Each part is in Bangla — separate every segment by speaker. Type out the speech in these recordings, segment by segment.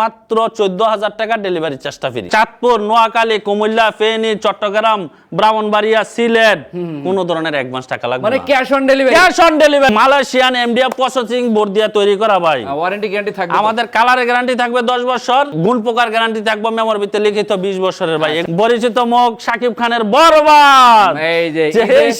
Speaker 1: মাত্র চোদ্দ হাজার টাকা ডেলিভারি চার্জটা ফ্রি চাঁদপুর নোয়াখালী কুমিল্লা ফেনী চট্টগ্রাম ব্রাহ্মণবাড়িয়া সিলেট কোন ধরনের অ্যাডভান্স টাকা লাগবে
Speaker 2: মানে cash on delivery
Speaker 1: cash on delivery Malaysian MDF processing board দিয়ে তৈরি করা ভাই।
Speaker 2: ওয়ারেন্টি গ্যারান্টি থাকবে
Speaker 1: আমাদের কালারের গ্যারান্টি থাকবে দশ বছর গুণ পোকার গ্যারান্টি থাকবে মেমোর ভিতরে লিখিত বিশ বছরের ভাই। পরিচিত মুখ সাকিব খানের বরবাদ।
Speaker 2: এই যে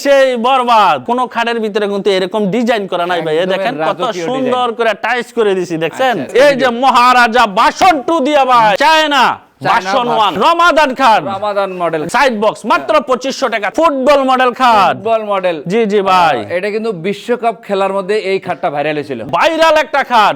Speaker 1: সেই বরবাদ। কোন খাটের ভিতরে কিন্তু এরকম ডিজাইন করা নাই ভাই। এ দেখেন কত সুন্দর করে টাইস করে দিছি দেখছেন?
Speaker 2: আচ্ছা,
Speaker 1: এই যে মহারাজা বাসন টু দিয়া ভাই। চায়না
Speaker 2: চায়না
Speaker 1: বাসন
Speaker 2: ভাষণ।
Speaker 1: ওয়ান রমাদান খান
Speaker 2: রামাদান মডেল
Speaker 1: সাইড বক্স মাত্র পঁচিশশো টাকা। ফুটবল মডেল খাট
Speaker 2: ফুটবল মডেল
Speaker 1: জি জি ভাই।
Speaker 2: এটা কিন্তু বিশ্বকাপ খেলার মধ্যে এই খাটটা ভাইরাল হয়েছিল।
Speaker 1: ভাইরাল একটা খাট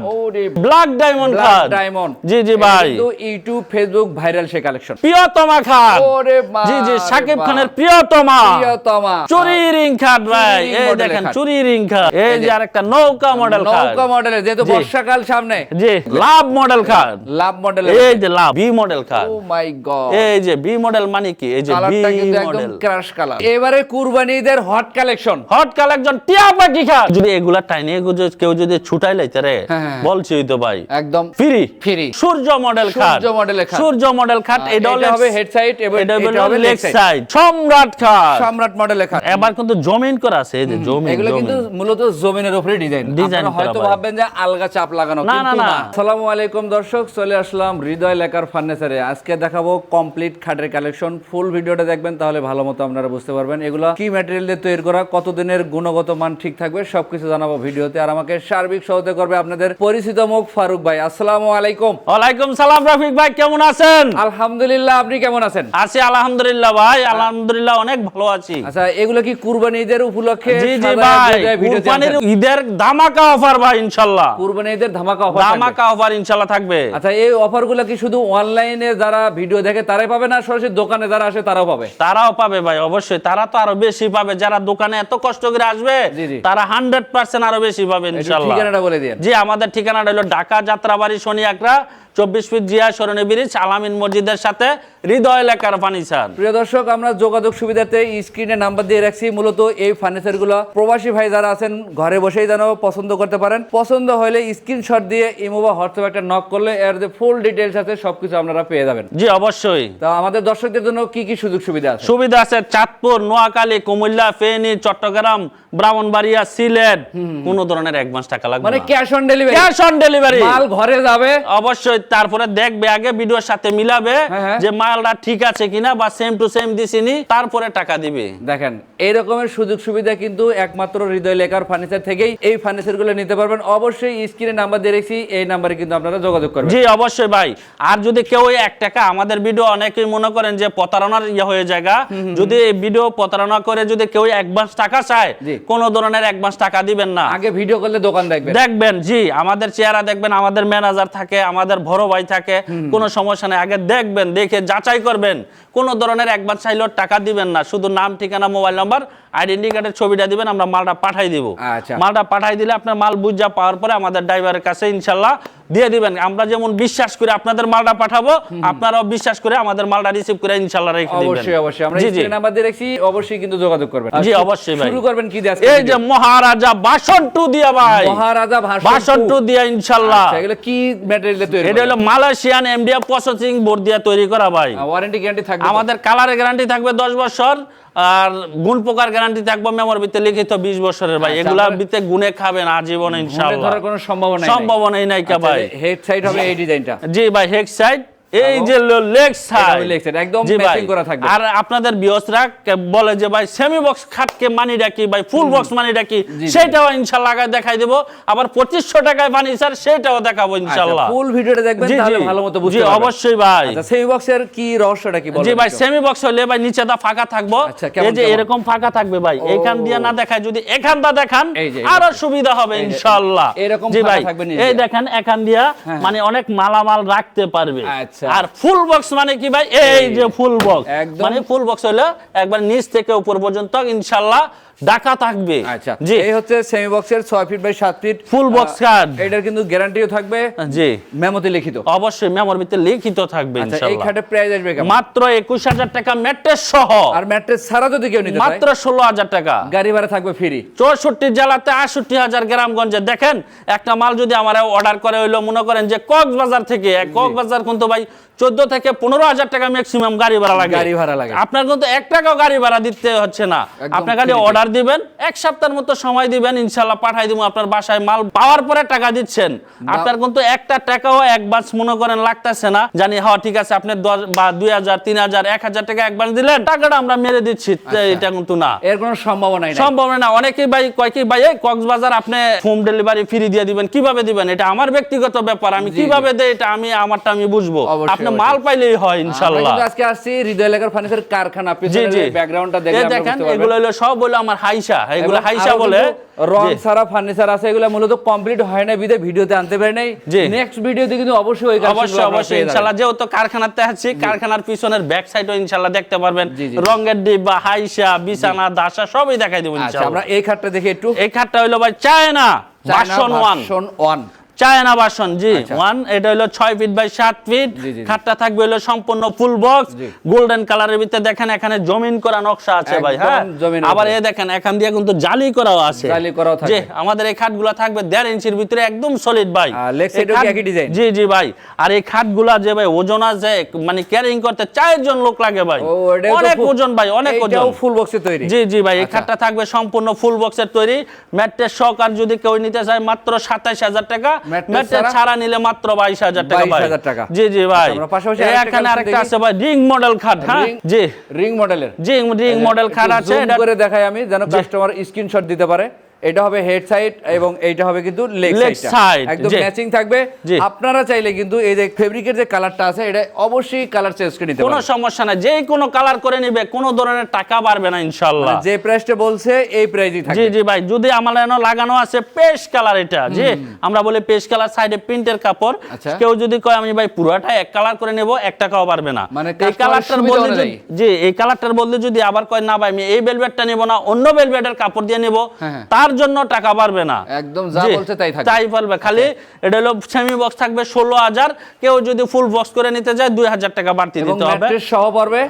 Speaker 1: ব্ল্যাক ডায়মন্ড খাট
Speaker 2: ডায়মন্ড
Speaker 1: জি জি ভাই।
Speaker 2: কিন্তু ইউটিউব ফেসবুক ভাইরাল সে কালেকশন
Speaker 1: প্রিয়তমা খাট
Speaker 2: ওরে
Speaker 1: জি জি সাকিব খানের প্রিয়তমা।
Speaker 2: প্রিয়তমা।
Speaker 1: চুরি রিং খাট ভাই। এই দেখেন। চুরি রিং খাট এই যে। আরেকটা নৌকা মডেল খাট
Speaker 2: নৌকা মডেলের যেহেতু। বর্ষাকাল সামনে।
Speaker 1: জি লাভ মডেল খাট
Speaker 2: লাভ মডেলের
Speaker 1: এই যে লাভ বি মডেল খাট
Speaker 2: ও মাই গড
Speaker 1: এই যে বি মডেল মানে কি? এই যে বি মডেল
Speaker 2: ক্রাশ কালার এবারে কুরবানিদের হট কালেকশন
Speaker 1: হট কাল একজন টিয়া পাখি যদি এগুলা টাইনে কেউ যদি ছুটাই লাইতে রে
Speaker 2: হ্যাঁ, হ্যাঁ।
Speaker 1: বলছি তো ভাই।
Speaker 2: একদম
Speaker 1: ফ্রি
Speaker 2: ফ্রি
Speaker 1: সূর্য মডেল খাট
Speaker 2: সূর্য মডেলের খাট।
Speaker 1: সূর্য মডেল খাট এটা
Speaker 2: হবে head side এবং
Speaker 1: এটা
Speaker 2: হবে
Speaker 1: লেগ সাইড সম্রাট খাট
Speaker 2: সম্রাট মডেলের খাট
Speaker 1: এবার কিন্তু জমিন করা আছে এই যে জমিন
Speaker 2: এগুলো কিন্তু মূলত জমিনের উপরে ডিজাইন আপনারা হয়তো ভাববেন যে আলগা চাপ লাগানো
Speaker 1: না,
Speaker 2: কিন্তু
Speaker 1: না।
Speaker 2: আসসালামু আলাইকুম দর্শক চলে আসলাম হৃদয় লেকার ফার্নিচারে। আজকে দেখাবো কমপ্লিট খাটের কালেকশন ফুল ভিডিওটা দেখবেন তাহলে ভালো মতো আপনারা বুঝতে পারবেন এগুলো। কি ম্যাটেরিয়াল দিয়ে তৈরি করা কতদিনের গুণগত মান ঠিক থাকবে সবকিছু জানাব ভিডিওতে। আর আমাকে সার্বিক সহযোগিতা করবে আপনাদের পরিচিত মুখ ফারুক ভাই। আসসালামু আলাইকুম।
Speaker 1: ওয়ালাইকুম সালাম রফিক ভাই কেমন আছেন?
Speaker 2: আলহামদুলিল্লাহ আপনি কেমন আছেন?
Speaker 1: আছি আলহামদুলিল্লাহ ভাই আলহামদুলিল্লাহ অনেক ভালো আছি।
Speaker 2: আচ্ছা এগুলো কি কুরবানি ঈদের উপলক্ষে
Speaker 1: জি জি ভাই কুরবানির ঈদের ধামাকা অফার ভাই ইনশাআল্লাহ
Speaker 2: কুরবানি ঈদের ধামাকা অফার।
Speaker 1: ধামাকা অফার ইনশাআল্লাহ থাকবে।
Speaker 2: আচ্ছা এই অফার অফারগুলো কি শুধু অনলাইনে যারা ভিডিও দেখে তারাই পাবে না? সরাসরি দোকানে যারা আসে তারাও পাবে।
Speaker 1: তারাও পাবে ভাই অবশ্যই। তারা তো আরও বেশি পাবে। যারা দোকানে এত কষ্ট করে আসবে। তারা হান্ড্রেড পার্সেন্ট আরও বেশি পাবে ইনশাল্লাহ।
Speaker 2: ঠিকানাটা বলে দিয়ে
Speaker 1: জি আমাদের ঠিকানাটা হলো ঢাকা যাত্রাবাড়ি শনি আকরা চব্বিশ ফিট জিয়া সরণি ব্রিজ আলামিন মসজিদের সাথে হৃদয় এলাকার ফার্নিচার
Speaker 2: প্রিয় দর্শক আমরা যোগাযোগ সুবিধাতে স্ক্রিনে নাম্বার দিয়ে রাখছি। মূলত এই ফার্নিচারগুলো প্রবাসী ভাই যারা আছেন ঘরে বসেই যেন পছন্দ করতে পারেন। পছন্দ হলে স্ক্রিনশট দিয়ে ইমো বা হোয়াটসঅ্যাপ একটা নক করলে এর যে ফুল ডিটেলস আছে সবকিছু আপনারা পেয়ে যাবেন।
Speaker 1: জি অবশ্যই।
Speaker 2: তা আমাদের দর্শকদের জন্য কি কি সুযোগ সুবিধা আছে?
Speaker 1: সুবিধা আছে চাঁদপুর নোয়াখালী কুমিল্লা ফেনী চট্টগ্রাম ব্রাহ্মণবাড়িয়া সিলেট। কোন ধরনের অ্যাডভান্স টাকা লাগবে
Speaker 2: মানে cash on delivery
Speaker 1: cash on delivery
Speaker 2: মাল ঘরে যাবে।
Speaker 1: অবশ্যই তারপরে দেখবে আগে ভিডিওর সাথে মিলাবে
Speaker 2: হ্যাঁ, হ্যাঁ।
Speaker 1: যে মালটা ঠিক আছে কিনা বা সেম টু সেম দিছিনি তারপরে টাকা দিবে
Speaker 2: দেখেন এই রকমের সুযোগ সুবিধা কিন্তু একমাত্র হৃদয় লেখার ফার্নিচার থেকেই এই ফার্নিচারগুলো নিতে পারবেন। অবশ্যই স্ক্রিনে নাম্বার দিয়ে রেখেছি এই নাম্বারে কিন্তু আপনারা যোগাযোগ করবেন।
Speaker 1: জি অবশ্যই ভাই। আর যদি কেউ এক টাকা আমাদের ভিডিও অনেকেই মনে করেন যে প্রতারণার ইয়ে হয়ে জায়গা যদি এই ভিডিও প্রতারণা করে যদি কেউ অ্যাডভান্স টাকা চায় কোন ধরনের অ্যাডভান্স টাকা দিবেন না।
Speaker 2: আগে ভিডিও করলে দোকান দেখবেন।
Speaker 1: দেখবেন জি। আমাদের চেহারা দেখবেন আমাদের ম্যানেজার থাকে আমাদের বড় ভাই থাকে। কোনো সমস্যা নেই। আগে দেখবেন দেখে যাচাই করবেন। কোন ধরনের একবার চাইলেও টাকা দিবেন না। শুধু নাম ঠিকানা মোবাইল নাম্বার নাম্বার আইডেন্টি কার্ডের ছবিটা দিবেন আমরা মালটা পাঠাই দিব।
Speaker 2: আচ্ছা।
Speaker 1: মালটা পাঠাই দিলে আপনার মাল বুঝা পাওয়ার পরে আমাদের ড্রাইভারের কাছে ইনশাল্লাহ দিয়ে দিবেন। আমরা যেমন বিশ্বাস করে আপনাদের মালটা পাঠাবো আপনারাও বিশ্বাস করে আমাদের মালটা রিসিভ করে ইনশাল্লাহ রেখে দিবেন।
Speaker 2: অবশ্যই অবশ্যই। আমরা স্ক্রিনে নাম্বার দিয়ে রেখেছি অবশ্যই কিন্তু যোগাযোগ করবেন।
Speaker 1: জি, অবশ্যই ভাই।
Speaker 2: শুরু করবেন কি দিয়ে
Speaker 1: এই যে মহারাজা বাসন টু দিয়া ভাই।
Speaker 2: মহারাজা ভাষণ
Speaker 1: টু দিয়া ইনশাল্লাহ।
Speaker 2: আচ্ছা, এগুলো কি ম্যাটেরিয়াল তৈরি
Speaker 1: এটা হলো মালয়েশিয়ান এমডিএফ প্রসেসিং বোর্ড দিয়ে তৈরি করা ভাই।
Speaker 2: ওয়ারেন্টি গ্যারান্টি থাকবে?
Speaker 1: আমাদের কালারের গ্যারান্টি থাকবে দশ বছর আর গুণ পোকার গ্যারান্টি থাকবে মেমোর ভিতরে লিখিত বিশ বছরের ভাই।
Speaker 2: আচ্ছা,
Speaker 1: এগুলা ভিতরে গুণে খাবেন আজীবন ইনশাআল্লাহ
Speaker 2: ধরার কোনো সম্ভাবনা
Speaker 1: সম্ভাবনাই নাই কা ভাই।
Speaker 2: হেড সাইড হবে এই ডিজাইনটা
Speaker 1: জি ভাই হেড সাইড এই যে লেগ সাইড
Speaker 2: leg side, একদম করা থাকবে।
Speaker 1: আর আপনাদের বিয়সরা বলে যে ভাই সেমি বক্স খাটকে মানি ডাকি ভাই ফুল বক্স মানি ডাকি সেটাও ইনশাআল্লাহ আগে দেখাই দেব। আবার পঁচিশশো টাকায় ফার্নিচার সেটাও দেখাবো ইনশাআল্লাহ
Speaker 2: ফুল ভিডিওটা আচ্ছা, দেখবেন তাহলে ভালো মতো
Speaker 1: জি
Speaker 2: বুঝতে পারবেন।
Speaker 1: অবশ্যই ভাই।
Speaker 2: আচ্ছা সেই বক্সের কি রহস্যটা কি বলেন
Speaker 1: জি ভাই সেমি বক্স হলে ভাই নিচে দা ফাঁকা থাকব।
Speaker 2: আচ্ছা,
Speaker 1: এই যে এরকম ফাঁকা থাকবে ভাই এখান দিয়ে না দেখায় যদি এখান দা দেখান আরও সুবিধা হবে ইনশাআল্লাহ
Speaker 2: এরকম ফাঁকা থাকবে
Speaker 1: এই দেখেন এখান দিয়া
Speaker 2: হ্যাঁ।
Speaker 1: মানে অনেক মালামাল রাখতে পারবে।
Speaker 2: আচ্ছা।
Speaker 1: আর ফুল বক্স মানে কি ভাই? এই যে ফুল বক্স। মানে ফুল বক্স হলো একবার নিচ থেকে উপর পর্যন্ত ইনশাআল্লাহ ঢাকা থাকবে।
Speaker 2: আচ্ছা
Speaker 1: জি।
Speaker 2: এই হচ্ছে সেমি বক্সের feet by feet
Speaker 1: full box card
Speaker 2: এটার কিন্তু গ্যারান্টিও থাকবে।
Speaker 1: জি।
Speaker 2: মেমোতে লিখিত।
Speaker 1: অবশ্যই মেমোর ভিতরে লিখিত থাকবে
Speaker 2: আচ্ছা এই খাটের প্রাইস আসবে কেমন?
Speaker 1: মাত্র টাকা ম্যাট্রেস সহ।
Speaker 2: আর ম্যাট্রেস ছাড়া যদি কেউ নিতে
Speaker 1: মাত্র ষোলো হাজার টাকা।
Speaker 2: গাড়ি ভাড়া থাকবে ফ্রি
Speaker 1: চৌষট্টি জেলাতে আটষট্টি হাজার গ্রামগঞ্জে। দেখেন একটা মাল যদি আমার অর্ডার করে হইল মনে করেন যে কক্সবাজার থেকে কক্সবাজার কিন্তু ভাই চোদ্দ থেকে পনেরো হাজার টাকা ম্যাক্সিমাম গাড়ি ভাড়া লাগে।
Speaker 2: গাড়ি ভাড়া লাগে।
Speaker 1: আপনার কিন্তু এক টাকাও গাড়ি ভাড়া দিতে হচ্ছে না। আপনার খালি
Speaker 2: free।
Speaker 1: অর্ডার দিবেন এক সপ্তাহের মতো সময় দিবেন ইনশাল্লাহ পাঠাই দিব আপনার বাসায় মাল। পাওয়ার পরে টাকা দিচ্ছেন। আপনার কিন্তু একটা টাকাও অ্যাডভান্স মনে করেন লাগতেছে না। জানি হ্যাঁ ঠিক আছে আপনি দশ বা দুই হাজার তিন হাজার এক হাজার টাকা অ্যাডভান্স দিলেন টাকাটা আমরা মেরে দিচ্ছি। এটা কিন্তু না।
Speaker 2: এর কোনো সম্ভাবনাই নাই।
Speaker 1: সম্ভব না অনেকেই ভাই কয় কি ভাই কক্সবাজার আপনি হোম ডেলিভারি ফ্রি দিয়ে দিবেন কীভাবে দিবেন? এটা আমার ব্যক্তিগত ব্যাপার আমি কীভাবে দেই এটা আমি আমারটা আমি বুঝব। আপনি মাল পাইলেই হয়
Speaker 2: কিন্তু আজকে আসছি হৃদয় লেখার ফার্নিচার কারখানা
Speaker 1: জি জি।
Speaker 2: ব্যাকগ্রাউন্ডটা
Speaker 1: দেখেন এগুলো হলো সব হলো আমার হাইসা এগুলো হাইসা বলে
Speaker 2: রং সারা ফার্নিচার আছে এগুলো মূলত কমপ্লিট হয় না বিদে ভিডিওতে আনতে পারি নাই। নেক্সট ভিডিওতে কিন্তু অবশ্যই ওই
Speaker 1: অবশ্যই অবশ্যই ইনশাআল্লাহ যে যেহেতু কারখানাতে আছি কারখানার পিছনের ব্যাক সাইডও ইনশাআল্লাহ দেখতে পারবেন। রঙের ডিব্বা হাইসা বিছানা দাসা সবই দেখাই দেবো
Speaker 2: আচ্ছা
Speaker 1: ইনশাআল্লাহ।
Speaker 2: আমরা এই খাটটা দেখি একটু।
Speaker 1: এই খাটটা হলো ভাই চায়না বাসন ওয়ান
Speaker 2: ওয়ান
Speaker 1: চায়না বাসন জি।
Speaker 2: আচ্ছা।
Speaker 1: ওয়ান এটা হলো ছয় ফিট বাই সাত ফিট। খাটটা থাকবে হলো সম্পূর্ণ ফুল বক্স গোল্ডেন কালারের ভিতরে দেখেন এখানে জমিন করা নকশা আছে ভাই হ্যাঁ? আবার এ দেখেন এখান দিয়ে কিন্তু জালি করাও আছে।
Speaker 2: জালি করাও থাকে।
Speaker 1: আমাদের এই খাটগুলো থাকবে দেড় ইঞ্চির ভিতরে একদম সলিড ভাই।
Speaker 2: আর?
Speaker 1: জি জি ভাই। আর এই খাটগুলা যে ভাই ওজন আছে মানে ক্যারিং করতে চারজন লোক লাগে ভাই। অনেক ওজন ভাই অনেক ওজন।
Speaker 2: ফুল বক্সে তৈরি।
Speaker 1: জি জি ভাই এই
Speaker 2: আচ্ছা।
Speaker 1: খাটটা থাকবে সম্পূর্ণ ফুল বক্সের তৈরি। ম্যাট্রেস সহকার যদি কেউ নিতে চায় মাত্র সাতাইশ হাজার টাকা।
Speaker 2: ম্যাট্রেস ছাড়া?
Speaker 1: নিলে মাত্র বাইশ হাজার টাকা ভাই।
Speaker 2: 22,000 টাকা।
Speaker 1: জি জি ভাই।
Speaker 2: আচ্ছা, আমরা পাশাপাশি
Speaker 1: এখানে আরেকটা আছে ভাই রিং মডেল খাট হ্যাঁ? জি।
Speaker 2: রিং মডেলের।
Speaker 1: জি রিং মডেল খাট আছে এটা
Speaker 2: করে দেখাই আমি যেন কাস্টমার স্ক্রিনশট দিতে পারে। এটা হবে হেড সাইড এবং এইটা হবে কিন্তু লেগ সাইড একদম ম্যাচিং থাকবে। আপনারা চাইলে কিন্তু এই যে ফেব্রিকের যে কালারটা আছে এটা অবশ্যই কালার চেঞ্জ করে নিতে
Speaker 1: কোনো সমস্যা নাই। যে কোনো কালার করে নিবে কোনো ধরনের টাকা বাড়বে না ইনশাল্লাহ।
Speaker 2: মানে যে প্রাইসটা বলছে এই প্রাইসই থাকবে।
Speaker 1: জি জি ভাই যদি আমার এনে লাগানো আছে পেশ কালার এটা জি আমরা বলি পেশ কালার সাইডে প্রিন্টের কাপড়।
Speaker 2: আচ্ছা।
Speaker 1: কেউ যদি কয় আমি ভাই পুরোটা এক কালার করে নেব এক টাকাও পারবে না।
Speaker 2: মানে
Speaker 1: এই কালারটার যদি- জি এই কালারটার বদলে যদি আবার কয় না ভাই আমি এই বেলভেটটা নেব না অন্য বেলভেটের কাপড় দিয়ে নেব
Speaker 2: হ্যাঁ, হ্যাঁ।
Speaker 1: তার জন্য টাকা পারবে না।
Speaker 2: একদম যা বলছে তাই থাকবে।
Speaker 1: তাই পারবে খালি এটা হলো সেমি বক্স থাকবে ষোলো হাজার। কেউ যদি ফুল বক্স করে নিতে যায় দুই হাজার টাকা বাড়তি দিতে হবে।
Speaker 2: ম্যাট্রেস সহ পড়বে?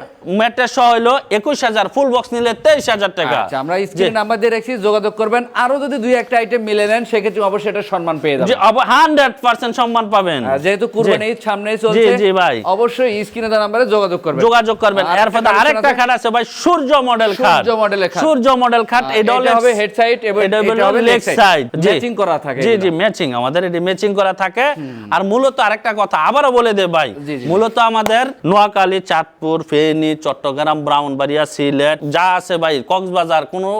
Speaker 1: ম্যাট্রেস সহ হলো একুশ হাজার। ফুল বক্স নিলে তেইশ হাজার টাকা।
Speaker 2: আচ্ছা আমরা। স্ক্রিনে নাম্বার দিয়ে রেখেছি যোগাযোগ করবেন। আরও যদি দুই একটা আইটেম মিলে নেন সেক্ষেত্রে অবশ্যই এটা সম্মান পেয়ে যাবেন।
Speaker 1: হান্ড্রেড পার্সেন্ট সম্মান পাবেন।
Speaker 2: যেহেতু কুরবানি ঈদ সামনেই চলছে
Speaker 1: জি, ভাই।
Speaker 2: অবশ্যই স্ক্রিনে দেওয়া নাম্বারে যোগাযোগ করবেন।
Speaker 1: যোগাযোগ করবেন।
Speaker 2: আর
Speaker 1: এরপরে আরেকটা খাট আছে ভাই সূর্য মডেল খাট।
Speaker 2: সূর্য মডেলের খাট।
Speaker 1: সূর্য মডেল খাট এটা
Speaker 2: এটা হবে হেড সাইড এবং
Speaker 1: এটা
Speaker 2: হবে
Speaker 1: লেগ সাইড
Speaker 2: Matching করা থাকে
Speaker 1: জি জি ম্যাচিং আমাদের এটি ম্যাচিং করা থাকে। আর মূলত আরেকটা কথা আবারও বলে দে ভাই। মূলত আমাদের নোয়াখালী চাঁদপুর ফেনী চট্টগ্রাম ব্রাহ্মণবাড়িয়া সিলেট যা আছে ভাই কক্সবাজার কোনো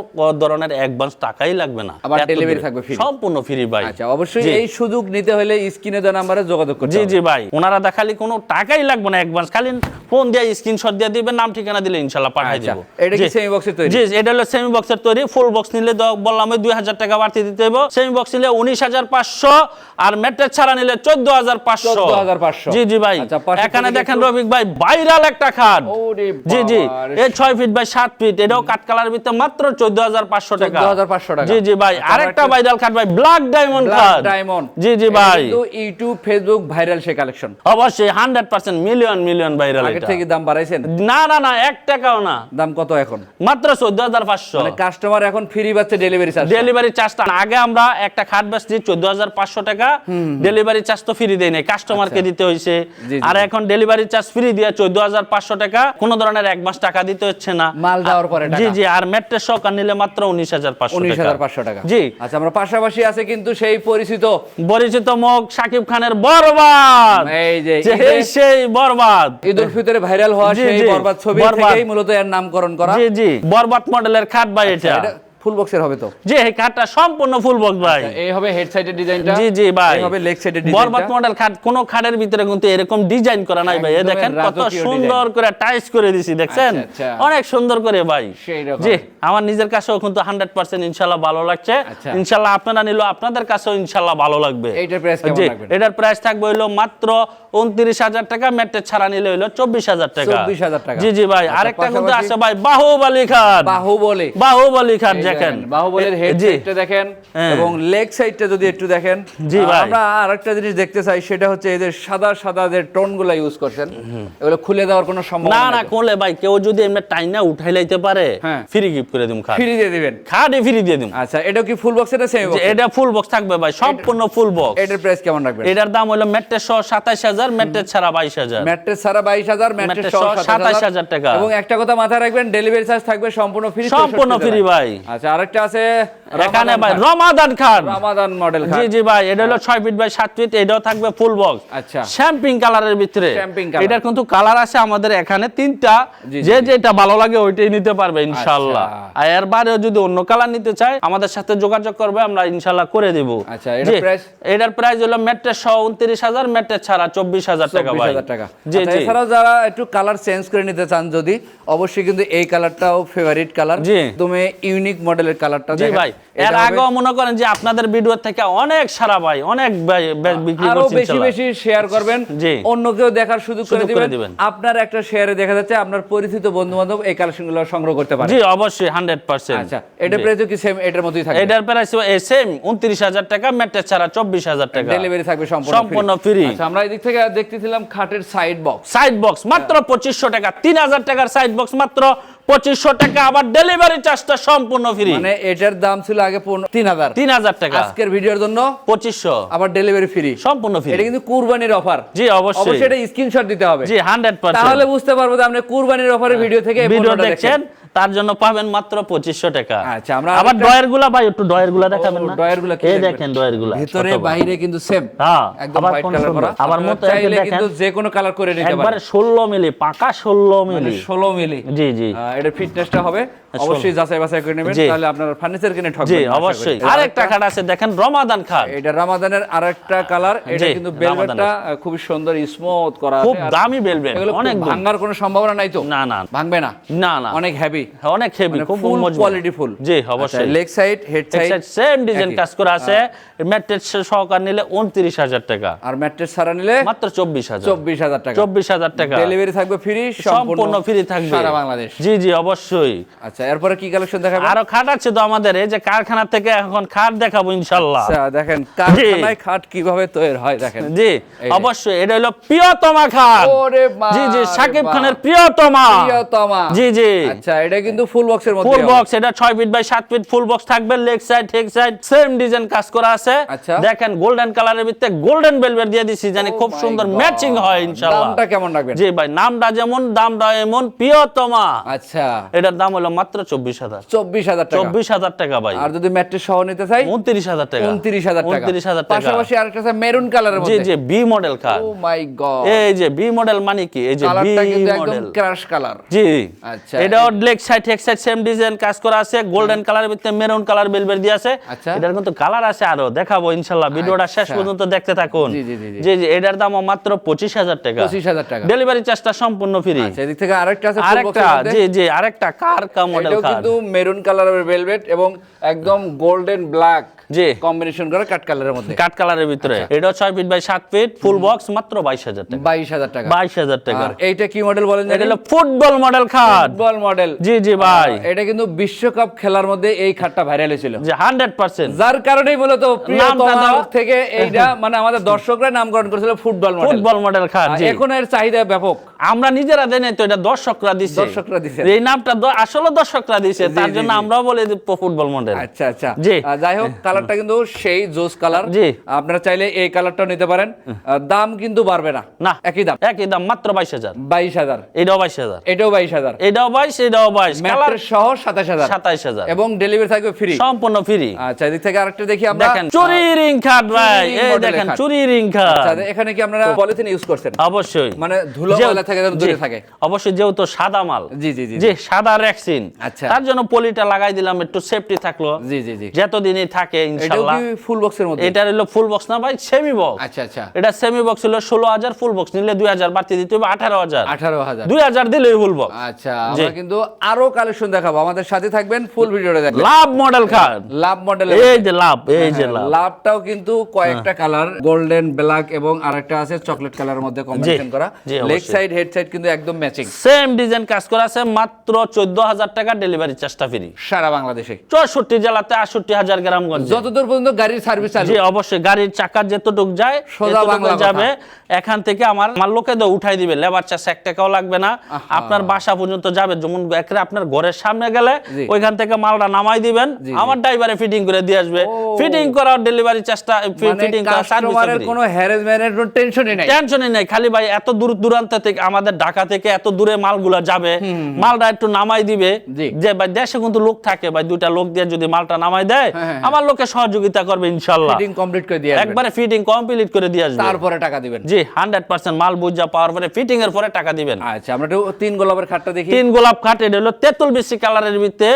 Speaker 1: ধরনের অ্যাডভান্স টাকাই লাগবে না।
Speaker 2: আবার
Speaker 1: দূরে।
Speaker 2: থাকবে free।
Speaker 1: সম্পূর্ণ ফ্রি ভাই।
Speaker 2: আচ্ছা অবশ্যই এই সুযোগ নিতে হলে স্ক্রিনে দেওয়া নাম্বারে যোগাযোগ করতে
Speaker 1: জি। জি ভাই ওনারা দেখালি কোনো টাকাই লাগবে না অ্যাডভান্স খালি ফোন দিয়ে স্ক্রিনশট দিয়ে দিবেন নাম ঠিকানা দিলে ইনশাল্লাহ পাঠিয়ে
Speaker 2: আচ্ছা, এটা কি box এর তৈরি?
Speaker 1: জি এটা হলো সেমি বক্সের তৈরি ফুল বক্স নিলে বললাম দুই হাজার টাকা বাড়তি দিতে হবে সেমি বক্স নিলে উনিশ হাজার পাঁচশো আর ম্যাট্রেস ছাড়া নিলে চোদ্দ হাজার পাঁচশো।
Speaker 2: 14,500
Speaker 1: জি জি ভাই।
Speaker 2: আচ্ছা,
Speaker 1: এখানে দেখেন রফিক ভাই ভাইরাল একটা খাট। জি জি। এই ছয় ফিট বাই সাত ফিট এটাও কাঠ কালার ভিতরে মাত্র চোদ্দ হাজার পাঁচশো টাকা।
Speaker 2: 14,500 টাকা।
Speaker 1: জি জি ভাই। আরেকটা ভাইরাল খাট ভাই ব্ল্যাক ডায়মন্ড খাট।
Speaker 2: Diamond।
Speaker 1: জি জি ভাই।
Speaker 2: কিন্তু ইউটিউব ফেসবুক ভাইরাল সে কালেকশন
Speaker 1: অবশ্যই hundred percent million million viral
Speaker 2: আগের থেকে দাম বাড়াইছেন?
Speaker 1: না না না এক টাকাও না।
Speaker 2: দাম কত এখন?
Speaker 1: মাত্র চোদ্দ হাজার পাঁচশো।
Speaker 2: মানে কাস্টমার এখন ফ্রি পাচ্ছে ডেলিভারি চার্জ
Speaker 1: ডেলিভারি চার্জটা আগে আমরা একটা খাট বেচছি চোদ্দ হাজার পাঁচশো টাকা। ডেলিভারি চার্জ তো ফ্রি দেয় নাই। কাস্টমারকে দিতে হয়েছে
Speaker 2: আচ্ছা। জি, জি,
Speaker 1: আর এখন ডেলিভারি চার্জ ফ্রি দিয়ে চোদ্দ হাজার পাঁচশো টাকা কোনো ধরনের এক মাস টাকা দিতে হচ্ছে না।
Speaker 2: মাল দেওয়ার পরে
Speaker 1: জি জি আর মেট্রেস সহকার নিলে মাত্র উনিশ হাজার পাঁচশো
Speaker 2: উনিশ হাজার পাঁচশো টাকা।
Speaker 1: জি।
Speaker 2: আচ্ছা আমরা পাশাপাশি আছে কিন্তু সেই পরিচিত
Speaker 1: পরিচিত মুখ সাকিব খানের বরবাদ।
Speaker 2: এই যে
Speaker 1: সেই বরবাদ।
Speaker 2: ঈদ উল ফিতরে ভাইরাল হওয়া সেই বরবাদ ছবি থেকেই মূলত এর নামকরণ করা।
Speaker 1: জি জি। বরবাদ মডেলের খাট ভাই এটা।
Speaker 2: এটা ফুল বক্সের হবে তো?
Speaker 1: যে এই খাটটা সম্পূর্ণ ফুল বক্স ভাই।
Speaker 2: এই হবে হেড সাইডের ডিজাইনটা
Speaker 1: জি জি ভাই।
Speaker 2: এই হবে লেগ সাইডের
Speaker 1: বরবাদ মডেল খাট কোন খাটের ভিতরে কিন্তু এরকম ডিজাইন করা নাই ভাই। এ
Speaker 2: একদমই
Speaker 1: দেখেন কত সুন্দর করে টাইস করে দিছি দেখছেন?
Speaker 2: আচ্ছা, আচ্ছা।
Speaker 1: অনেক সুন্দর করে ভাই। জি আমার নিজের কাছেও কিন্তু হান্ড্রেড পার্সেন্ট ইনশাল্লাহ ভালো লাগছে।
Speaker 2: আচ্ছা।
Speaker 1: ইনশাল্লাহ আপনারা নিল আপনাদের কাছেও ইনশাল্লাহ ভালো লাগবে।
Speaker 2: এইটার price কেমন
Speaker 1: জি,
Speaker 2: রাখবেন?
Speaker 1: এটার প্রাইস থাকবে হইল মাত্র উনত্রিশ হাজার টাকা মেট্রেস ছাড়া নিলে হইল চব্বিশ হাজার টাকা।
Speaker 2: 24,000 টাকা।
Speaker 1: জি জি ভাই
Speaker 2: আচ্ছা,
Speaker 1: আরেকটা কিন্তু আছে ভাই বাহুবলী খাট।
Speaker 2: বাহুবলী।
Speaker 1: বাহুবলী খাট
Speaker 2: এই
Speaker 1: দেখেন।
Speaker 2: বাহুবলের হেড সাইডটা দেখেন
Speaker 1: হ্যাঁ।
Speaker 2: এবং লেগ সাইডটা যদি একটু দেখেন
Speaker 1: জি
Speaker 2: আমরা আরেকটা জিনিস দেখতে চাই সেটা হচ্ছে যে সাদা সাদা যে টোনগুলা ইউজ করছেন এগুলো খুলে দেওয়ার কোনো
Speaker 1: না
Speaker 2: সম্ভাবনা
Speaker 1: না কোলে ভাই কেউ যদি এমনি টাইনা উঠাই লাইতে পারে
Speaker 2: হ্যাঁ।
Speaker 1: ফ্রি গিফট করে দিম খাট।
Speaker 2: ফ্রি দিয়ে দিবেন?
Speaker 1: খাটে ফ্রি দিয়ে দিম।
Speaker 2: আচ্ছা এটা কি ফুল বক্স এটা সেমি
Speaker 1: যে এটা ফুল বক্স থাকবে ভাই সম্পূর্ণ ফুল বক্স
Speaker 2: এটার প্রাইস কেমন রাখবেন?
Speaker 1: এটার দাম হলো ম্যাট্রেস সহ সাতাইশ হাজার ম্যাট্রেস ছাড়া বাইশ হাজার।
Speaker 2: ম্যাট্রেস ছাড়া বাইশ হাজার ম্যাট্রেস
Speaker 1: ম্যাট্রেস
Speaker 2: সহ
Speaker 1: সহ
Speaker 2: সাতাশ
Speaker 1: 27,000 টাকা।
Speaker 2: এবং একটা কথা মাথায় রাখবেন ডেলিভারি চার্জ থাকবে সম্পূর্ণ ফ্রি
Speaker 1: সম্পূর্ণ free ভাই।
Speaker 2: আচ্ছা আরেকটা আছে
Speaker 1: এখানে ভাই রমাদান খান।
Speaker 2: রামাদান মডেল
Speaker 1: জি জি ভাই এটা হলো ছয় ফিট বাই সাত ফিট এটাও থাকবে ফুল বক্স
Speaker 2: আচ্ছা।
Speaker 1: শ্যাম্পিং কালারের ভিতরে। এটার কিন্তু কালার আছে আমাদের এখানে তিনটা। যে যেটা ভালো লাগে ওইটাই নিতে পারবে
Speaker 2: আচ্ছা।
Speaker 1: আর এর বাইরেও যদি অন্য কালার নিতে চায় আমাদের সাথে যোগাযোগ করবে আমরা করে দিব।
Speaker 2: আচ্ছা, এটার
Speaker 1: প্রাইস হলো ম্যাট্রেস সহ উনত্রিশ হাজার ম্যাট্রেস ছাড়া চব্বিশ হাজার টাকা ভাই।
Speaker 2: 24,000 টাকা।
Speaker 1: জি
Speaker 2: আচ্ছা,
Speaker 1: জি।
Speaker 2: এছাড়াও যারা একটু কালার চেঞ্জ করে নিতে চান যদি অবশ্যই কিন্তু এই কালারটাও ফেভারিট কালার
Speaker 1: জি।
Speaker 2: তুমি ইউনিক মডেলের কালারটা
Speaker 1: জি ভাই। এর আগেও মনে করেন যে আপনাদের ভিডিও থেকে অনেক সারা ভাই অনেক বিক্রি আরও
Speaker 2: বেশি বেশি শেয়ার করবেন।
Speaker 1: জি।
Speaker 2: অন্য কেউ দেখার সুযোগ করে দিবেন। আপনার একটা শেয়ারে দেখা যাচ্ছে আপনার পরিচিত বন্ধু বান্ধব এই কালেকশনগুলো সংগ্রহ করতে পারে।
Speaker 1: জি অবশ্যই হান্ড্রেড পার্সেন্ট
Speaker 2: আচ্ছা এটা প্রাইসও কি সেম এটার মতোই থাকবে?
Speaker 1: এটার প্রাইস সেম উনত্রিশ হাজার টাকা ম্যাট্রেস ছাড়া চব্বিশ হাজার টাকা।
Speaker 2: ডেলিভারি থাকবে সম্পূর্ণ
Speaker 1: সম্পূর্ণ free।
Speaker 2: আচ্ছা আমরা এদিক থেকে দেখতেছিলাম খাটের সাইড বক্স
Speaker 1: সাইড বক্স মাত্র পঁচিশশো টাকা তিন হাজার টাকার সাইড বক্স মাত্র পঁচিশশো টাকা আবার ডেলিভারি চার্জটা সম্পূর্ণ ফ্রি
Speaker 2: মানে এটার দাম ছিল আগে তিন হাজার।
Speaker 1: তিন হাজার টাকা।
Speaker 2: আজকের ভিডিওর জন্য
Speaker 1: পঁচিশশো।
Speaker 2: আবার ডেলিভারি ফ্রি
Speaker 1: সম্পূর্ণ ফ্রি
Speaker 2: এটা কিন্তু কুরবানির অফার
Speaker 1: জি অবশ্যই।
Speaker 2: অবশ্যই এটা স্ক্রিনশট দিতে হবে।
Speaker 1: জি হান্ড্রেড
Speaker 2: তাহলে বুঝতে পারব যে আপনি কুরবানির অফারের ভিডিও থেকে
Speaker 1: ভিডিও দেখছেন। তার জন্য পাবেন মাত্র পঁচিশশো টাকা।
Speaker 2: আচ্ছা, আমরা
Speaker 1: আবার ডয়েরগুলা ভাই একটু ডয়েরগুলা দেখাবেন না?
Speaker 2: ডয়েরগুলা কি
Speaker 1: এই দেখেন ডয়েরগুলা
Speaker 2: ভিতরে বাইরে কিন্তু সেম
Speaker 1: হ্যাঁ
Speaker 2: একদম হোয়াইট কালার। করা।
Speaker 1: মতো দেখেন
Speaker 2: কিন্তু যে কোনো কালার করে নিতে
Speaker 1: একবারে
Speaker 2: পারেন।
Speaker 1: ষোলো মিলি পাকা ষোলো
Speaker 2: মানে
Speaker 1: মিলি।
Speaker 2: 16 মিলি।
Speaker 1: জি জি।
Speaker 2: এটার ফিটনেসটা হবে। অবশ্যই যাচাই বাছাই করে নেবেন তাহলে আপনার ফার্নিচার কিনে ঠকবেন।
Speaker 1: জি। অবশ্যই। আরেকটা খাট আছে দেখেন রমাদান খাট
Speaker 2: এটা রামাদানের আরেকটা কালার এটা কিন্তু বেলভেটটা। খুব সুন্দর স্মুথ করা
Speaker 1: খুব
Speaker 2: আছে। আর
Speaker 1: দামি অনেক
Speaker 2: অনেক ভাঙার কোনো সম্ভাবনা নাই তো?
Speaker 1: না না।
Speaker 2: ভাঙবে না?
Speaker 1: না না।
Speaker 2: অনেক হেভি
Speaker 1: অনেক হেভি খুব
Speaker 2: ফুল
Speaker 1: মজবুত।
Speaker 2: কোয়ালিটি ফুল
Speaker 1: জি অবশ্যই।
Speaker 2: Leg side head side
Speaker 1: same design কাজ করা আছে। ম্যাট্রেস সহকার নিলে উনত্রিশ হাজার টাকা।
Speaker 2: আর ম্যাট্রেস ছাড়া নিলে
Speaker 1: মাত্র চব্বিশ হাজার।
Speaker 2: চব্বিশ হাজার টাকা।
Speaker 1: চব্বিশ হাজার টাকা।
Speaker 2: ডেলিভারি থাকবে ফ্রি
Speaker 1: সম্পূর্ণ ফ্রি থাকবে।
Speaker 2: সারা বাংলাদেশ।
Speaker 1: জি জি অবশ্যই।
Speaker 2: আচ্ছা এরপরে কি কালেকশন দেখাবেন?
Speaker 1: আরও খাট আছে তো আমাদের এই যে কারখানা থেকে এখন খাট দেখাবো ইনশাল্লাহ।
Speaker 2: আচ্ছা দেখেন কারখানায় খাট কীভাবে তৈরি হয় দেখেন।
Speaker 1: জি অবশ্যই এটা হলো প্রিয়তমা খাট।
Speaker 2: ওরে
Speaker 1: জি জি সাকিব খানের প্রিয়তমা।
Speaker 2: প্রিয়তমা।
Speaker 1: জি জি।
Speaker 2: আচ্ছা এটা কিন্তু ফুল বক্সের মধ্যে
Speaker 1: ফুল বক্স এটা ছয় ফিট বাই সাত ফিট ফুল বক্স থাকবে leg side head side same design কাজ করা আছে।
Speaker 2: আচ্ছা।
Speaker 1: দেখেন গোল্ডেন কালারের ভিতরে গোল্ডেন বেলভেট দিয়ে দিছি জানি
Speaker 2: Oh
Speaker 1: খুব সুন্দর ম্যাচিং হয় ইনশাআল্লাহ।
Speaker 2: দামটা কেমন রাখবেন?
Speaker 1: জি ভাই নামটা যেমন দামটা এমন প্রিয়তমা।
Speaker 2: আচ্ছা।
Speaker 1: এটার দাম হলো মাত্র চব্বিশ হাজার।
Speaker 2: চব্বিশ হাজার টাকা।
Speaker 1: চব্বিশ হাজার টাকা ভাই।
Speaker 2: আর যদি ম্যাট্রেস সহ নিতে চাই?
Speaker 1: উনত্রিশ হাজার টাকা।
Speaker 2: উনত্রিশ হাজার টাকা।
Speaker 1: উনত্রিশ হাজার টাকা।
Speaker 2: পাশাপাশি আরেকটা আছে মেরুন কালারের
Speaker 1: জি
Speaker 2: মধ্যে।
Speaker 1: G B model car
Speaker 2: oh my god
Speaker 1: এই যে বি মডেল মানে কি? এই যে বি
Speaker 2: কালারটা কিন্তু একদম
Speaker 1: মডেল
Speaker 2: ক্রাশ কালার
Speaker 1: জি।
Speaker 2: আচ্ছা।
Speaker 1: এটাও leg side head side same design কাজ করা আছে গোল্ডেন কালারের ভিতরে মেরুন কালার বেলবের দিয়ে আছে।
Speaker 2: আচ্ছা।
Speaker 1: এটার কিন্তু কালার আছে আরও দেখাবো ইনশাল্লাহ ভিডিওটা শেষ
Speaker 2: আচ্ছা।
Speaker 1: পর্যন্ত দেখতে থাকুন।
Speaker 2: জি, জি,
Speaker 1: এটার দাম মাত্র পঁচিশ হাজার টাকা।
Speaker 2: পঁচিশ হাজার টাকা।
Speaker 1: ডেলিভারি চার্জটা সম্পূর্ণ ফ্রি
Speaker 2: আচ্ছা এদিক থেকে আরেকটা আছে
Speaker 1: আরেকটা জি জি আরেকটা কার কা মডেল কার
Speaker 2: কিন্তু মেরুন কালারের ভেলভেট এবং একদম গোল্ডেন ব্ল্যাক
Speaker 1: জি।
Speaker 2: কম্বিনেশন করে কাট কালারের মধ্যে।
Speaker 1: কাট কালারের ভিতরে।
Speaker 2: এটা
Speaker 1: এটাও ছয় ফিট বাই সাত ফিট ফুল বক্স মাত্র বাইশ হাজার টাকা।
Speaker 2: বাইশ হাজার টাকা।
Speaker 1: বাইশ হাজার টাকা।
Speaker 2: আর এইটা কি মডেল বলেন
Speaker 1: এটা হলো ফুটবল মডেল খাট
Speaker 2: ফুটবল মডেল
Speaker 1: জি জি ভাই।
Speaker 2: এটা কিন্তু বিশ্বকাপ খেলার মধ্যে এই খাটটা ভাইরাল হয়েছিল। যার কারণেই মূলত থেকে এইটা মানে আমাদের দর্শকরা নামকরণ করেছিল ফুটবল মডেল
Speaker 1: ফুটবল মডেল খাট জি।
Speaker 2: এখন এর চাহিদা ব্যাপক।
Speaker 1: আমরা নিজেরা দেই নাই তো এটা দর্শকরা দিছে।
Speaker 2: দর্শকরা দিছে।
Speaker 1: এই নামটা আসলে দর্শকরা দিছে তার জন্য
Speaker 2: জি।
Speaker 1: আমরাও বলি ফুটবল মডেল
Speaker 2: আচ্ছা আচ্ছা।
Speaker 1: জি।
Speaker 2: যাই হোক কালারটা কিন্তু সেই জোস কালার
Speaker 1: জি।
Speaker 2: আপনারা চাইলে এই কালারটাও নিতে পারেন। দাম কিন্তু বাড়বে না।
Speaker 1: না
Speaker 2: একই দাম।
Speaker 1: একই দাম মাত্র বাইশ হাজার।
Speaker 2: বাইশ হাজার।
Speaker 1: এটাও বাইশ হাজার।
Speaker 2: এটাও বাইশ হাজার।
Speaker 1: এটাও বাইশ এটাও বাইশ কালার
Speaker 2: সহ সাতাশ হাজার।
Speaker 1: সাতাইশ হাজার।
Speaker 2: এবং ডেলিভারি থাকবে ফ্রি
Speaker 1: সম্পূর্ণ ফ্রি
Speaker 2: আচ্ছা এদিক থেকে আরেকটা দেখি আমরা।
Speaker 1: দেখেন চুরি রিং খাট ভাই। এই দেখেন চুরি রিং খাট
Speaker 2: আচ্ছা এখানে কি আপনারা পলিথিন ইউজ করছেন?
Speaker 1: অবশ্যই।
Speaker 2: মানে ধুলো
Speaker 1: যেহেতু-
Speaker 2: ময়লা থেকে দূরে থাকে।
Speaker 1: অবশ্যই যেহেতু সাদা মাল।
Speaker 2: জি জি জি
Speaker 1: সাদা রেক্সিন
Speaker 2: আচ্ছা।
Speaker 1: তার জন্য পলিটা লাগাই দিলাম একটু সেফটি থাকল।
Speaker 2: জি জি জি।
Speaker 1: যতদিনই থাকে ইনশাল্লাহ।
Speaker 2: কি ফুল বক্সের মধ্যে?
Speaker 1: এটা হলো ফুল বক্স না ভাই সেমি বক্স
Speaker 2: আচ্ছা আচ্ছা।
Speaker 1: এটা সেমি বক্স হলো ষোলো হাজার ফুল বক্স নিলে দুই হাজার বাড়তি দিতে হবে আঠারো হাজার।
Speaker 2: আঠারো হাজার।
Speaker 1: দুই হাজার দিলে ফুল বক্স
Speaker 2: আচ্ছা আমরা কিন্তু আরও কালেকশন দেখাবো। আমাদের সাথে থাকবেন ফুল ভিডিওটা দেখবেন।
Speaker 1: লাভ মডেল
Speaker 2: লাভ মডেল
Speaker 1: এই যে লাভ এই যে লাভ।
Speaker 2: লাভটাও কিন্তু কয়েকটা কালার গোল্ডেন ব্ল্যাক এবং আরেকটা আছে চকলেট কালারের মধ্যে কম্বিনেশন করা। লেগ সাইড হেড সাইড কিন্তু একদম ম্যাচিং
Speaker 1: সেম ডিজাইন কাজ করা আছে মাত্র চোদ্দ হাজার টাকা ডেলিভারি চার্জটা ফ্রি
Speaker 2: সারা বাংলাদেশে।
Speaker 1: চৌষট্টি জেলাতে আটষট্টি হাজার গ্রামগঞ্জ
Speaker 2: যতদূর পর্যন্ত গাড়ির সার্ভিস চালু।
Speaker 1: জি অবশ্যই। গাড়ির চাকা যেতটুক যায়
Speaker 2: সোজা বাংলা
Speaker 1: যাবে। এখান থেকে আমার আমার লোকে তো উঠাই দিবে। লেবার চার্জ এক টাকাও লাগবে না। আপনার বাসা পর্যন্ত যাবে। যেমন একরে আপনার ঘরের সামনে গেলে ওইখান থেকে মালটা নামাই দিবেন। আমার ড্রাইভারে ফিটিং করে দিয়ে আসবে। ফিটিং করার ডেলিভারি
Speaker 2: মানে
Speaker 1: ফিটিং করা
Speaker 2: কাস্টমারের
Speaker 1: সার্ভিস
Speaker 2: কোনো হ্যারাসমেন্টের কোনো টেনশনই নাই?
Speaker 1: টেনশনই নাই। খালি ভাই এত দূর দূরান্ত থেকে আমাদের ঢাকা থেকে এত দূরে মালগুলা যাবে মালটা একটু নামাই দিবে। যে ভাই দেশে কিন্তু লোক থাকে ভাই দুইটা লোক দিয়ে যদি মালটা নামাই দেয়
Speaker 2: হ্যাঁ, হ্যাঁ।
Speaker 1: আমার লোকে সহযোগিতা করবে ইনশাল্লাহ।
Speaker 2: ফিটিং কমপ্লিট করে দিয়ে
Speaker 1: একবারে ফিটিং কমপ্লিট করে দিয়ে আসবে।
Speaker 2: তারপরে টাকা দিবেন।
Speaker 1: জি হান্ড্রেড পার্সেন্ট মাল বুঝা পাওয়ার পরে ফিটিং এর পরে টাকা দিবেন।
Speaker 2: আচ্ছা আমরা একটু তিন গোলাপের খাটটা দেখি।
Speaker 1: তিন গোলাপ খাট এটা হলো তেতুল বেশি কালারের ভিতরে।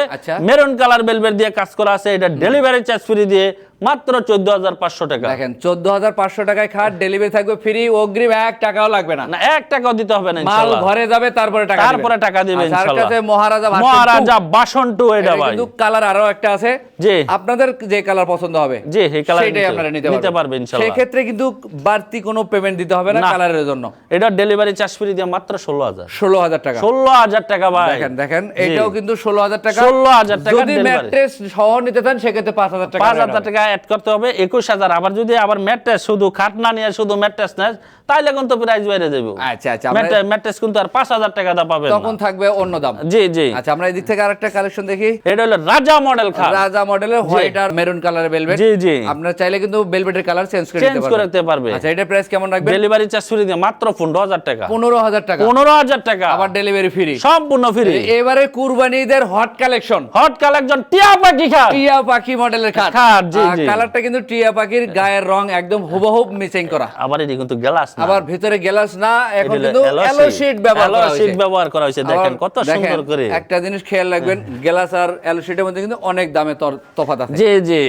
Speaker 1: মেরুন কালার বেলবেট দিয়ে কাজ করা আছে এটা ডেলিভারি চার্জ ফ্রি দিয়ে মাত্র চোদ্দ হাজার পাঁচশো টাকা।
Speaker 2: দেখেন চোদ্দ হাজার পাঁচশো টাকায় খাট ডেলিভারি থাকবে ফ্রি অগ্রিম এক টাকাও লাগবে না।
Speaker 1: না এক টাকাও দিতে হবে না
Speaker 2: মাল ঘরে যাবে তারপরে টাকা
Speaker 1: তারপরে টাকা দিবে
Speaker 2: আচ্ছা, আছে মহারাজা
Speaker 1: মহারাজা বাসন টু এটা ভাই।
Speaker 2: কিন্তু কালার আরও একটা আছে।
Speaker 1: জি।
Speaker 2: আপনাদের যে কালার পছন্দ হবে
Speaker 1: জি, এই colour
Speaker 2: সেটাই আপনারা নিতে
Speaker 1: নিতে পারবে ইনশাল্লাহ।
Speaker 2: সেই ক্ষেত্রে কিন্তু বাড়তি কোনো পেমেন্ট দিতে হবে না। কালারের জন্য।
Speaker 1: এটা ডেলিভারি চার্জ ফ্রি দিয়ে মাত্র ষোলো হাজার।
Speaker 2: ষোলো হাজার টাকা।
Speaker 1: ষোলো হাজার টাকা ভাই।
Speaker 2: দেখেন দেখেন এটাও কিন্তু ষোলো হাজার টাকা।
Speaker 1: 16,000 টাকা
Speaker 2: যদি ম্যাট্রেস সহ নিতে চান সেক্ষেত্রে পাঁচ হাজার টাকা
Speaker 1: পাঁচ
Speaker 2: add
Speaker 1: হাজার
Speaker 2: হবে।
Speaker 1: টাকা অ্যাড করতে হবে। একুশ হাজার। আবার যদি আবার ম্যাট্রেস, শুধু খাট না নিয়ে শুধু ম্যাট্রেস নেয় তাইলে কিন্তু প্রাইস বেড়ে যাবে
Speaker 2: আচ্ছা আচ্ছা
Speaker 1: ম্যাট্রেস কিন্তু আর পাঁচ হাজার টাকা দা পাবেন
Speaker 2: তখন থাকবে অন্য দাম।
Speaker 1: জি জি।
Speaker 2: আচ্ছা আমরা এদিক থেকে আরেকটা কালেকশন দেখি।
Speaker 1: এটা হলো রাজা মডেল খাট
Speaker 2: রাজা মডেলের হোয়াইট আর মেরুন কালারের বেলভেট
Speaker 1: জি, জি।
Speaker 2: আপনারা চাইলে কিন্তু বেলভেটের কালার চেঞ্জ করে
Speaker 1: চেঞ্জ করে
Speaker 2: পারবেন।
Speaker 1: দিতে পারবে।
Speaker 2: আচ্ছা এটা প্রাইস কেমন রাখবেন?
Speaker 1: ডেলিভারি চার্জ ফ্রি দিয়ে মাত্র পনেরো হাজার টাকা।
Speaker 2: পনেরো হাজার টাকা।
Speaker 1: পনেরো হাজার টাকা।
Speaker 2: আবার ডেলিভারি ফ্রি
Speaker 1: সম্পূর্ণ ফ্রি
Speaker 2: এবারে কুরবানিদের হট কালেকশন
Speaker 1: হট কালেকশন টিয়া পাখি খাট
Speaker 2: টিয়া পাখি মডেলের খাট
Speaker 1: খাট, জি, জি।
Speaker 2: কালারটা কিন্তু টিয়া পাখির গায়ের রং একদম হুবহুব মিচিং করা।
Speaker 1: আবার এটি কিন্তু গ্লাস
Speaker 2: আবার ভিতরে গ্লাস না এখন কিন্তু অ্যালো। শিট ব্যবহার করা হয়েছে।
Speaker 1: ব্যবহার করা হয়েছে। দেখেন কত সুন্দর করে।
Speaker 2: একটা জিনিস খেয়াল রাখবেন গ্লাস আর অ্যালো শিটের মধ্যে কিন্তু অনেক দামে তফাৎ আছে।
Speaker 1: জি জি।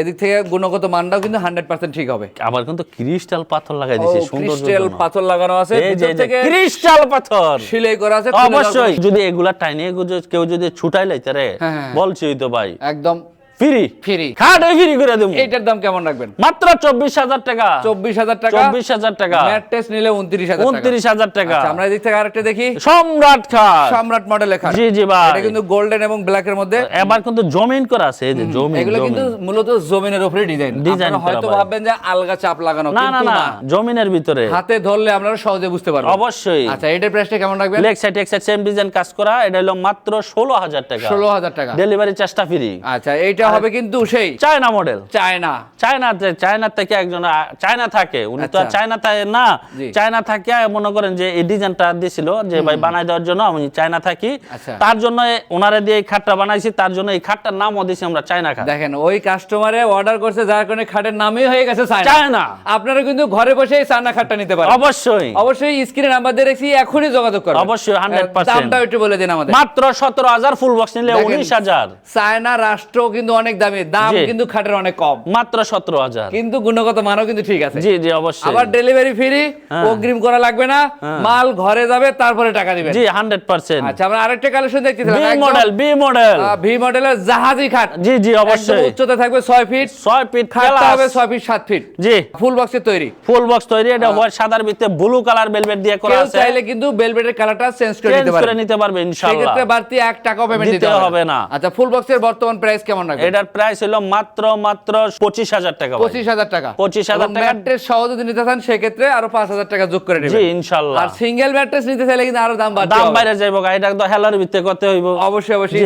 Speaker 2: এদিক থেকে গুণগত মানটাও কিন্তু হান্ড্রেড পার্সেন্ট ঠিক হবে।
Speaker 1: আবার কিন্তু ক্রিস্টাল পাথর লাগাই দিয়েছে সুন্দর
Speaker 2: ক্রিস্টাল পাথর লাগানো আছে ভিতর থেকে
Speaker 1: ক্রিস্টাল পাথর।
Speaker 2: সিলাই করা আছে
Speaker 1: অবশ্যই। যদি এগুলা টাইনে কেউ যদি ছুটাই লাইতে রে
Speaker 2: হ্যাঁ, হ্যাঁ।
Speaker 1: বলছি তো ভাই।
Speaker 2: একদম
Speaker 1: ফ্রি।
Speaker 2: ফ্রি।
Speaker 1: খাট ফ্রি করে দেবো।
Speaker 2: এইটার দাম কেমন রাখবেন?
Speaker 1: মাত্র চব্বিশ হাজার টাকা।
Speaker 2: চব্বিশ হাজার টাকা?
Speaker 1: চব্বিশ হাজার টাকা।
Speaker 2: ম্যাট্রেস নিলে উনত্রিশ হাজার
Speaker 1: উনত্রিশ হাজার টাকা।
Speaker 2: আচ্ছা, আমরা এদিক থেকে আরেকটা দেখি।
Speaker 1: সম্রাট খাট।
Speaker 2: সম্রাট মডেলের খাট।
Speaker 1: জি জি ভাই।
Speaker 2: এটা কিন্তু গোল্ডেন এবং ব্ল্যাক এর মধ্যে।
Speaker 1: এবার কিন্তু জমিন করা আছে এই যে জমিন
Speaker 2: এগুলো কিন্তু মূলত জমিনের উপরে ডিজাইন আপনারা হয়তো ভাববেন যে আলগা চাপ লাগানো
Speaker 1: না না না জমিনের ভিতরে।
Speaker 2: হাতে ধরলে আপনারা সহজে বুঝতে পারবেন।
Speaker 1: অবশ্যই।
Speaker 2: আচ্ছা এটার প্রাইসটা কেমন রাখবেন?
Speaker 1: লেগ সাইড এক সাইড সেম ডিজাইন কাজ করা। এটা হলো মাত্র ষোলো হাজার টাকা।
Speaker 2: ষোলো হাজার টাকা।
Speaker 1: ডেলিভারি চার্জটা ফ্রি
Speaker 2: আচ্ছা এইটা হবে কিন্তু সেই
Speaker 1: চায়না মডেল
Speaker 2: চায়না।
Speaker 1: চায়নাতে চায়না থেকে একজন চায়না থাকে। উনি তো
Speaker 2: আচ্ছা।
Speaker 1: চায়না থাকে না। চায়না থাকে মনে করেন যে এই ডিজাইনটা দিছিল যে ভাই বানাই দেওয়ার জন্য আমি চায়না থাকি।
Speaker 2: আচ্ছা।
Speaker 1: তার জন্য ওনারে দিয়ে এই খাটটা বানাইছি তার জন্য এই খাটটার নামও দিছি আমরা চায়না খাট।
Speaker 2: দেখেন ওই কাস্টমারে অর্ডার করছে যার কারণে খাটের নামই হয়ে গেছে চায়না। আপনারা কিন্তু ঘরে বসে এই চায়না খাটটা নিতে পারেন।
Speaker 1: অবশ্যই।
Speaker 2: অবশ্যই স্ক্রিনে নাম্বার দিয়ে রেখেছি এখনই যোগাযোগ করুন
Speaker 1: অবশ্যই, 100%
Speaker 2: দামটা একটু বলে দিন আমাদের।
Speaker 1: মাত্র সতেরো হাজার ফুল বক্স নিলে
Speaker 2: দেখেন,
Speaker 1: উনিশ হাজার।
Speaker 2: চায়না রাষ্ট্র কিন্তু অনেক দামি। দাম কিন্তু খাটের অনেক কম।
Speaker 1: মাত্র সতেরো হাজার।
Speaker 2: কিন্তু গুণগত মানও কিন্তু ঠিক আছে।
Speaker 1: জি জি অবশ্যই।
Speaker 2: আবার ডেলিভারি ফ্রি
Speaker 1: হ্যাঁ।
Speaker 2: অগ্রিম করা লাগবে না। মাল ঘরে যাবে তারপরে টাকা দিবেন।
Speaker 1: জি হান্ড্রেড পার্সেন্ট
Speaker 2: আচ্ছা আমরা আরেকটা কালেকশন
Speaker 1: বি
Speaker 2: দেখতেছিলাম
Speaker 1: মডেল বি মডেল
Speaker 2: ভি মডেলের জাহাজি খাট।
Speaker 1: জি জি অবশ্যই।
Speaker 2: উচ্চতা থাকবে ছয় ফিট
Speaker 1: ছয় ফিট
Speaker 2: খাটটা হবে ছয় ফিট সাত ফিট
Speaker 1: জি।
Speaker 2: ফুল বক্সের তৈরি।
Speaker 1: ফুল বক্স তৈরি। এটা হোয়াইট সাদার ভিতরে ব্লু কালার বেলভেট দিয়ে করা আছে।
Speaker 2: চাইলে কিন্তু বেলভেটের কালারটা চেঞ্জ করে নিতে
Speaker 1: করে
Speaker 2: পারে
Speaker 1: নিতে পারবে ইনশাআল্লাহ।
Speaker 2: সেক্ষেত্রে বাড়তি এক টাকাও পেমেন্ট
Speaker 1: দিতে হবে। না।
Speaker 2: আচ্ছা ফুল বক্সের বর্তমান প্রাইস কেমন রাখবেন?
Speaker 1: এটার প্রাইস হলো মাত্র মাত্র পঁচিশ হাজার টাকা
Speaker 2: পঁচিশ হাজার টাকা।
Speaker 1: 25,000 টাকা।
Speaker 2: ম্যাট্রেস সহ যদি নিতে চান সেক্ষেত্রে আরও পাঁচ হাজার টাকা যোগ করে নেবেন।
Speaker 1: ইনশাআল্লাহ
Speaker 2: আর সিঙ্গেল ম্যাট্রেস নিতে চাইলে কিন্তু আরও দাম বাড়বে
Speaker 1: দাম বাইরে যাইব এটা তো হেলার ভিতরে করতে হইব।
Speaker 2: অবশ্যই অবশ্যই।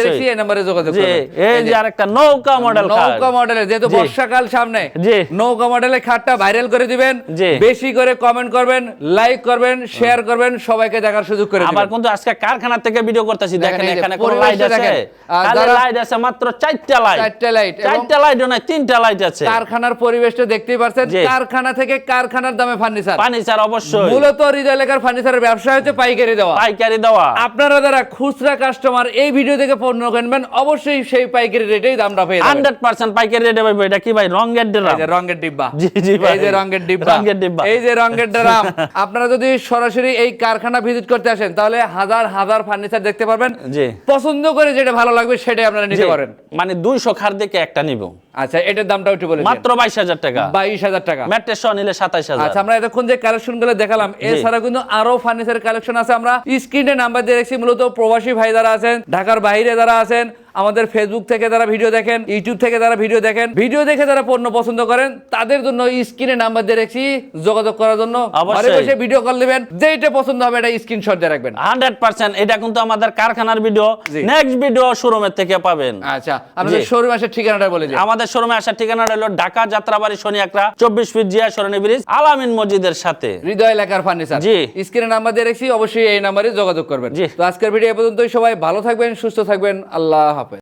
Speaker 2: দেখছি এই নম্বরে যোগাযোগ করবেন।
Speaker 1: এই যে আরেকটা নৌকা মডেল
Speaker 2: নৌকা মডেলের যেহেতু। বর্ষাকাল সামনে
Speaker 1: জি।
Speaker 2: নৌকা মডেলের খাটটা ভাইরাল করে দিবেন।
Speaker 1: জি।
Speaker 2: বেশি করে কমেন্ট করবেন লাইক করবেন শেয়ার করবেন সবাইকে দেখার সুযোগ করে
Speaker 1: আবার
Speaker 2: দিবেন।
Speaker 1: কিন্তু আজকে কারখানা থেকে ভিডিও করতেছি।
Speaker 2: দেখেন
Speaker 1: এখানে কোন লাইট আছে। লাইট আছে মাত্র চার চারটা লাইট
Speaker 2: চারটা লাইট
Speaker 1: চারটা লাইট নয় তিনটা লাইট আছে।
Speaker 2: কারখানার পরিবেশটা দেখতেই পারছেন কারখানা থেকে কারখানার দামে ফার্নিচার
Speaker 1: ফার্নিচার অবশ্যই।
Speaker 2: মূলত হৃদয় ফার্নিচারের ব্যবসা হচ্ছে পাইকারি দেওয়া।
Speaker 1: পাইকারি দেওয়া।
Speaker 2: আপনারা যারা খুচরা কাস্টমার এই ভিডিও থেকে পণ্য কিনবেন অবশ্যই সেই পাইকারি রেটেই দামটা পেয়ে যাবেন।
Speaker 1: পাইকারি রেটে এটা কি ভাই রঙের
Speaker 2: এই যে রঙের ডিব্বা।
Speaker 1: জি, জি ভাই।
Speaker 2: এই যে রঙের ডিব্বা।
Speaker 1: রঙের ডিব্বা।
Speaker 2: এই যে রঙের ড্রাম। আপনারা যদি সরাসরি এই কারখানা ভিজিট করতে আসেন তাহলে হাজার হাজার ফার্নিচার দেখতে পারবেন। পছন্দ করে যেটা ভালো লাগবে সেটাই আপনারা নিতে। পারেন।
Speaker 1: মানে দুইশো খার দেখে একটা নিব।
Speaker 2: আচ্ছা এটার দামটা একটু বলে
Speaker 1: মাত্র বাইশ হাজার টাকা।
Speaker 2: বাইশ হাজার টাকা।
Speaker 1: ম্যাট্রেস নিলে সাতাইশ হাজার।
Speaker 2: আচ্ছা আমরা এতক্ষণ যে কালেকশনগুলো দেখালাম এছাড়া কিন্তু আরও ফার্নিচার কালেকশন আছে। আমরা স্ক্রিনে নাম্বার দিয়ে রেখেছি মূলত প্রবাসী ভাই যারা আছেন ঢাকার বাইরে যারা আছেন আমাদের ফেসবুক থেকে যারা ভিডিও দেখেন ইউটিউব থেকে যারা ভিডিও দেখেন ভিডিও দেখে যারা পণ্য পছন্দ করেন তাদের জন্য স্ক্রিনে নাম্বার দিয়ে রেখেছি যোগাযোগ করার জন্য। ঘরে বসে ভিডিও কল দিবেন যেটা পছন্দ হবে এটা স্ক্রিনশট দিয়ে রাখবেন।
Speaker 1: হান্ড্রেড পার্সেন্ট এটা কিন্তু আমাদের কারখানার ভিডিও নেক্সট ভিডিও শোরুমের থেকে পাবেন।
Speaker 2: আচ্ছা আমাদের
Speaker 1: জি।
Speaker 2: শোরুম আসে ঠিকানাটা বলে দিন
Speaker 1: আমাদের শোরুমে আসার ঠিকানাটা হলো ঢাকা যাত্রাবাড়ি শনি আকরা চব্বিশ ফিট জিয়া সরণি ব্রিজ আলামিন মসজিদের সাথে
Speaker 2: হৃদয় এলাকার ফার্নিচার
Speaker 1: জি।
Speaker 2: স্ক্রিনে নাম্বার দিয়ে রেখেছি অবশ্যই এই নাম্বারে যোগাযোগ করবেন। তো আজকের ভিডিও পর্যন্তই সবাই ভালো থাকবেন সুস্থ থাকবেন আল্লাহ হাফেজ